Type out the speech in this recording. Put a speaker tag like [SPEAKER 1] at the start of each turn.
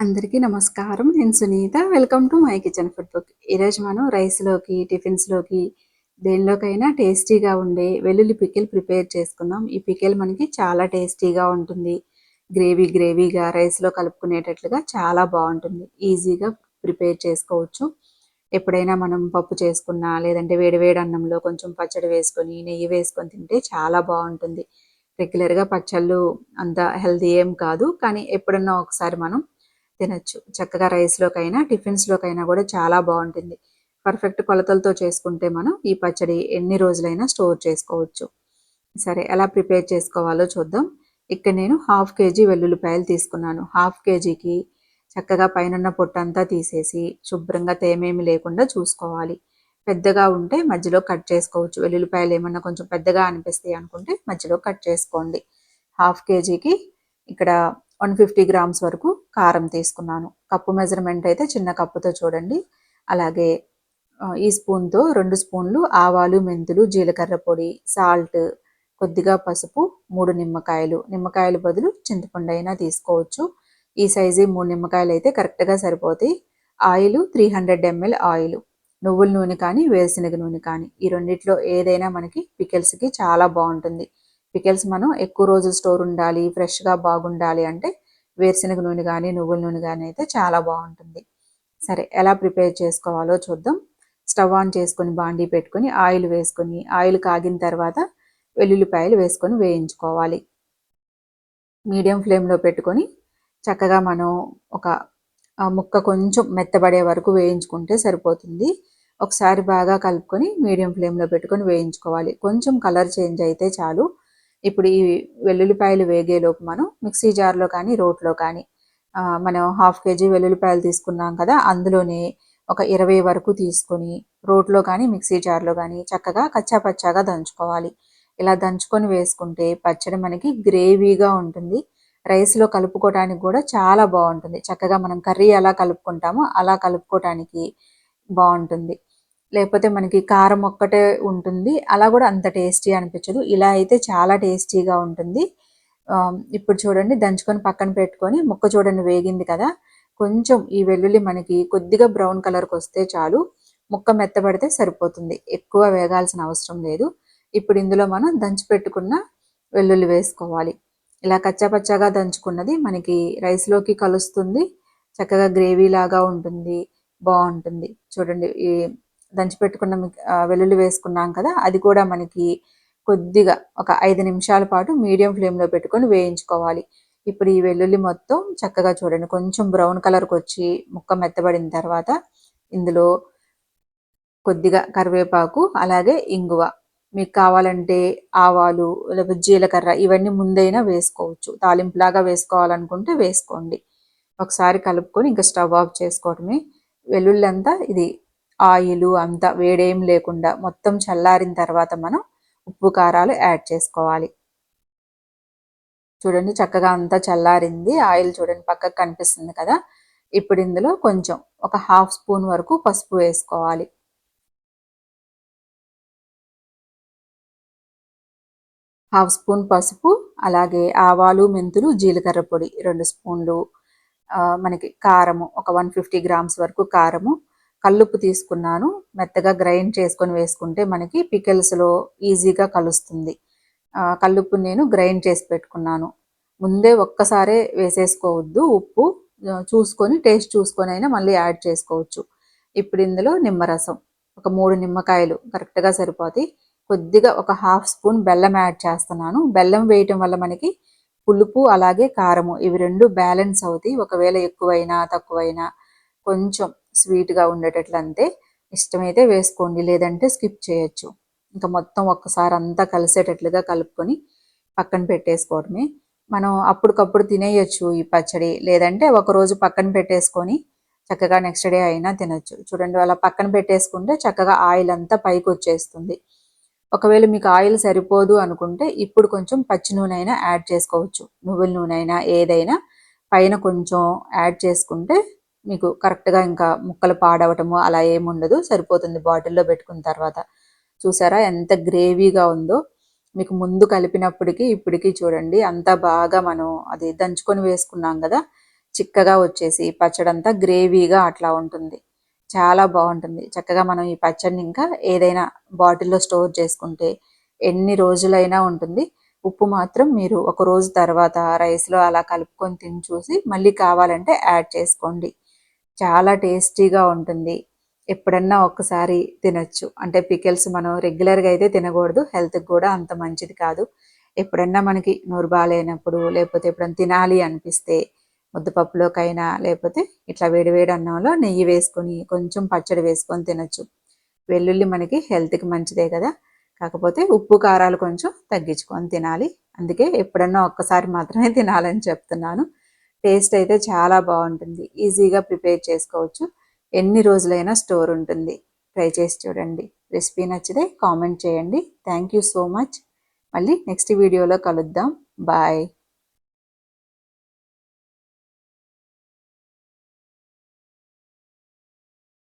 [SPEAKER 1] అందరికీ నమస్కారం. నేను Sunitha. Welcome to my kitchen food book. ఈరోజు మనం రైస్లోకి టిఫిన్స్లోకి దేనిలోకైనా టేస్టీగా ఉండే వెల్లుల్లి పికిల్ ప్రిపేర్ చేసుకుందాం. ఈ పికిల్ మనకి చాలా టేస్టీగా ఉంటుంది. గ్రేవీ గ్రేవీగా రైస్లో కలుపుకునేటట్లుగా చాలా బాగుంటుంది. ఈజీగా ప్రిపేర్ చేసుకోవచ్చు. ఎప్పుడైనా మనం పప్పు చేసుకున్నా లేదంటే వేడివేడి అన్నంలో కొంచెం పచ్చడి వేసుకొని నెయ్యి వేసుకొని తింటే చాలా బాగుంటుంది. రెగ్యులర్గా పచ్చళ్ళు అంత హెల్తీ ఏం కాదు. కానీ ఎప్పుడన్నా ఒకసారి మనం తినచ్చు. చక్కగా రైస్లోకైనా టిఫిన్స్లోకైనా కూడా చాలా బాగుంటుంది. పర్ఫెక్ట్ కొలతలతో చేసుకుంటే మనం ఈ పచ్చడి ఎన్ని రోజులైనా స్టోర్ చేసుకోవచ్చు. సరే ఎలా ప్రిపేర్ చేసుకోవాలో చూద్దాం. ఇక్కడ నేను హాఫ్ కేజీ వెల్లుల్లిపాయలు తీసుకున్నాను. హాఫ్ కేజీకి చక్కగా పైన పొట్టంతా తీసేసి శుభ్రంగా తేమేమి లేకుండా చూసుకోవాలి. పెద్దగా ఉంటే మధ్యలో కట్ చేసుకోవచ్చు. వెల్లుల్లిపాయలు ఏమన్నా కొంచెం పెద్దగా అనిపిస్తాయి అనుకుంటే మధ్యలో కట్ చేసుకోండి. హాఫ్ కేజీకి ఇక్కడ వన్ ఫిఫ్టీ గ్రామ్స్ వరకు కారం తీసుకున్నాను. కప్పు మెజర్మెంట్ అయితే చిన్న కప్పుతో చూడండి. అలాగే ఈ స్పూన్తో రెండు స్పూన్లు ఆవాలు మెంతులు జీలకర్ర పొడి సాల్ట్ కొద్దిగా పసుపు మూడు నిమ్మకాయలు. నిమ్మకాయల బదులు చింతపండు అయినా తీసుకోవచ్చు. ఈ సైజు మూడు నిమ్మకాయలు అయితే కరెక్ట్గా సరిపోతాయి. Oil three hundred ml oil. నువ్వుల నూనె కానీ వేరుశనగ నూనె కానీ ఈ రెండిట్లో ఏదైనా మనకి పికిల్స్కి చాలా బాగుంటుంది. పికెల్స్ మనం ఎక్కువ రోజులు స్టోర్ ఉండాలి ఫ్రెష్గా బాగుండాలి అంటే వేరుశనగ నూనె కానీ నువ్వుల నూనె కానీ అయితే చాలా బాగుంటుంది. సరే ఎలా ప్రిపేర్ చేసుకోవాలో చూద్దాం. స్టవ్ ఆన్ చేసుకొని బాండీ పెట్టుకొని ఆయిల్ వేసుకొని ఆయిల్ కాగిన తర్వాత వెల్లుల్లిపాయలు వేసుకొని వేయించుకోవాలి. మీడియం ఫ్లేమ్లో పెట్టుకొని చక్కగా మనం ఒక ముక్క కొంచెం మెత్తబడే వరకు వేయించుకుంటే సరిపోతుంది. ఒకసారి బాగా కలుపుకొని మీడియం ఫ్లేమ్లో పెట్టుకొని వేయించుకోవాలి. కొంచెం కలర్ చేంజ్ అయితే చాలు. ఇప్పుడు ఈ వెల్లుల్లిపాయలు వేగేలోపు మనం మిక్సీ జార్లో కానీ రోట్లో కానీ మనం హాఫ్ కేజీ వెల్లుల్లిపాయలు తీసుకున్నాం కదా అందులోనే ఒక ఇరవై వరకు తీసుకొని రోట్లో కానీ మిక్సీ జార్లో కానీ చక్కగా కచ్చా పచ్చాగా దంచుకోవాలి. ఇలా దంచుకొని వేసుకుంటే పచ్చడి మనకి గ్రేవీగా ఉంటుంది. రైస్లో కలుపుకోవడానికి కూడా చాలా బాగుంటుంది. చక్కగా మనం కర్రీ ఎలా కలుపుకుంటామో అలా కలుపుకోవటానికి బాగుంటుంది. లేకపోతే మనకి కారం ఒక్కటే ఉంటుంది. అలా కూడా అంత టేస్టీ అనిపించదు. ఇలా అయితే చాలా టేస్టీగా ఉంటుంది. ఇప్పుడు చూడండి దంచుకొని పక్కన పెట్టుకొని ముక్క చూడండి వేగింది కదా. కొంచెం ఈ వెల్లుల్లి మనకి కొద్దిగా బ్రౌన్ కలర్కి వస్తే చాలు. ముక్క మెత్తబడితే సరిపోతుంది. ఎక్కువ వేగాల్సిన అవసరం లేదు. ఇప్పుడు ఇందులో మనం దంచి పెట్టుకున్న వెల్లుల్లి వేసుకోవాలి. ఇలా కచ్చాపచ్చాగా దంచుకున్నది మనకి రైస్లోకి కలుస్తుంది. చక్కగా గ్రేవీ లాగా ఉంటుంది. బాగుంటుంది. చూడండి ఈ దంచిపెట్టుకున్న వెల్లుల్లి వేసుకున్నాం కదా అది కూడా మనకి కొద్దిగా ఒక ఐదు నిమిషాల పాటు మీడియం ఫ్లేమ్లో పెట్టుకొని వేయించుకోవాలి. ఇప్పుడు ఈ వెల్లుల్లి మొత్తం చక్కగా చూడండి కొంచెం బ్రౌన్ కలర్కి వచ్చి ముక్క మెత్తబడిన తర్వాత ఇందులో కొద్దిగా కరివేపాకు అలాగే ఇంగువ. మీకు కావాలంటే ఆవాలు లేకపోతే జీలకర్ర ఇవన్నీ ముందైనా వేసుకోవచ్చు. తాలింపులాగా వేసుకోవాలనుకుంటే వేసుకోండి. ఒకసారి కలుపుకొని ఇంకా స్టవ్ ఆఫ్ చేసుకోవటమే. వెల్లుల్లంతా ఇది ఆయిల్ అంతా వేడేం లేకుండా మొత్తం చల్లారిన తర్వాత మనం ఉప్పు కారాలు యాడ్ చేసుకోవాలి. చూడండి చక్కగా అంతా చల్లారింది. ఆయిల్ చూడండి పక్కకు కనిపిస్తుంది కదా. ఇప్పుడు ఇందులో కొంచెం ఒక హాఫ్ స్పూన్ వరకు పసుపు వేసుకోవాలి. హాఫ్ స్పూన్ పసుపు అలాగే ఆవాలు మెంతులు జీలకర్ర పొడి రెండు స్పూన్లు. మనకి కారము ఒక వన్ ఫిఫ్టీ గ్రామ్స్ వరకు కారము కల్లుప్పు తీసుకున్నాను. మెత్తగా గ్రైండ్ చేసుకొని వేసుకుంటే మనకి పికెల్స్లో ఈజీగా కలుస్తుంది. కల్లుప్పు నేను గ్రైండ్ చేసి పెట్టుకున్నాను. ముందే ఒక్కసారే వేసేసుకోవద్దు ఉప్పు. చూసుకొని టేస్ట్ చూసుకొని అయినా మళ్ళీ యాడ్ చేసుకోవచ్చు. ఇప్పుడు ఇందులో నిమ్మరసం. ఒక మూడు నిమ్మకాయలు కరెక్ట్గా సరిపోతాయి. కొద్దిగా ఒక హాఫ్ స్పూన్ బెల్లం యాడ్ చేస్తున్నాను. బెల్లం వేయటం వల్ల మనకి పులుపు అలాగే కారము ఇవి రెండు బ్యాలెన్స్ అవుతాయి. ఒకవేళ ఎక్కువైనా తక్కువైనా కొంచెం స్వీట్గా ఉండేటట్లు అంతే ఇష్టమైతే వేసుకోండి లేదంటే స్కిప్ చేయొచ్చు. ఇంకా మొత్తం ఒక్కసారి అంతా కలిసేటట్లుగా కలుపుకొని పక్కన పెట్టేసుకోవడమే. మనం అప్పటికప్పుడు తినేయచ్చు ఈ పచ్చడి లేదంటే ఒకరోజు పక్కన పెట్టేసుకొని చక్కగా నెక్స్ట్ డే అయినా తినచ్చు. చూడండి అలా పక్కన పెట్టేసుకుంటే చక్కగా ఆయిల్ అంతా పైకి వచ్చేస్తుంది ఒకవేళ మీకు ఆయిల్ సరిపోదు అనుకుంటే ఇప్పుడు కొంచెం పచ్చి నూనె అయినా యాడ్ చేసుకోవచ్చు. నువ్వుల నూనె అయినా ఏదైనా పైన కొంచెం యాడ్ చేసుకుంటే మీకు కరెక్ట్గా ఇంకా ముక్కలు పాడవటము అలా ఏముండదు సరిపోతుంది బాటిల్లో పెట్టుకున్న తర్వాత. చూసారా ఎంత గ్రేవీగా ఉందో. మీకు ముందు కలిపినప్పటికీ ఇప్పటికీ చూడండి అంత బాగా మనం అది దంచుకొని వేసుకున్నాం కదా. చిక్కగా వచ్చేసి పచ్చడంతా గ్రేవీగా అట్లా ఉంటుంది. చాలా బాగుంటుంది. చక్కగా మనం ఈ పచ్చడిని ఇంకా ఏదైనా బాటిల్లో స్టోర్ చేసుకుంటే ఎన్ని రోజులైనా ఉంటుంది. ఉప్పు మాత్రం మీరు ఒక రోజు తర్వాత రైస్లో అలా కలుపుకొని తిని చూసి మళ్ళీ కావాలంటే యాడ్ చేసుకోండి. చాలా టేస్టీగా ఉంటుంది. ఎప్పుడన్నా ఒక్కసారి తినొచ్చు. అంటే పికిల్స్ మనం రెగ్యులర్గా అయితే తినకూడదు. హెల్త్కి కూడా అంత మంచిది కాదు. ఎప్పుడన్నా మనకి నోరు బాగాలేనప్పుడు లేకపోతే ఎప్పుడన్నా తినాలి అనిపిస్తే ముద్దపప్పులోకైనా లేకపోతే ఇట్లా వేడివేడి అన్నంలో నెయ్యి వేసుకొని కొంచెం పచ్చడి వేసుకొని తినొచ్చు. వెల్లుల్లి మనకి హెల్త్కి మంచిదే కదా. కాకపోతే ఉప్పు కారాలు కొంచెం తగ్గించుకొని తినాలి. అందుకే ఎప్పుడన్నా ఒక్కసారి మాత్రమే తినాలని చెప్తున్నాను. టేస్ట్ అయితే చాలా బాగుంటుంది. ఈజీగా ప్రిపేర్ చేసుకోవచ్చు. ఎన్ని రోజులైనా స్టోర్ ఉంటుంది. ట్రై చేసి చూడండి. రెసిపీ నచ్చితే కామెంట్ చేయండి. Thank you so much. మళ్ళీ నెక్స్ట్ వీడియోలో కలుద్దాం. బాయ్.